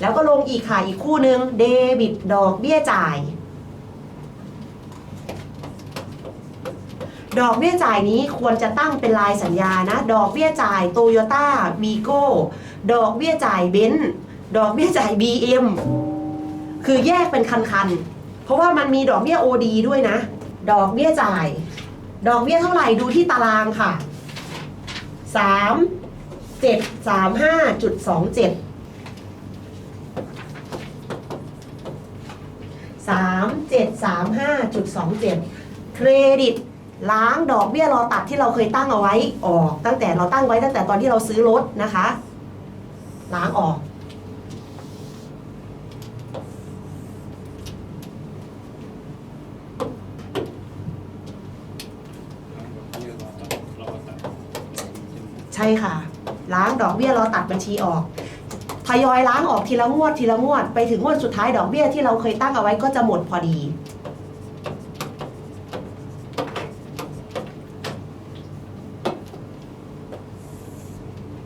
แล้วก็ลงอีกค่ะอีกคู่หนึ่งเดบิตดอกเบี้ยจ่าย ดอกเบี้ยจ่ายนี้ควรจะตั้งเป็นลายสัญญานะ ดอกเบี้ยจ่ายโตโยต้าวีโก้ดอกเบี้ยจ่ายเบนซ์ดอกเบี้ยจ่าย BM คือแยกเป็นคันๆ เพราะว่ามันมีดอกเบี้ย OD ด้วยนะ ดอกเบี้ยจ่าย ดอกเบี้ยเท่าไหร่ดูที่ตารางค่ะ 3 7 3 5จุด2 7 3 7 3 5จุด2 7 เครดิตล้างดอกเบี้ยรอตัดที่เราเคยตั้งเอาไว้ออก ตั้งแต่เราตั้งไว้ตั้งแต่ตอนที่เราซื้อรถนะคะ ล้างออก ใช่ค่ะ ล้างดอกเบี้ยรอตัดบัญชีออก ทยอยล้างออกทีละงวดทีละงวด ไปถึงงวดสุดท้ายดอกเบี้ยที่เราเคยตั้งเอาไว้ก็จะหมดพอดี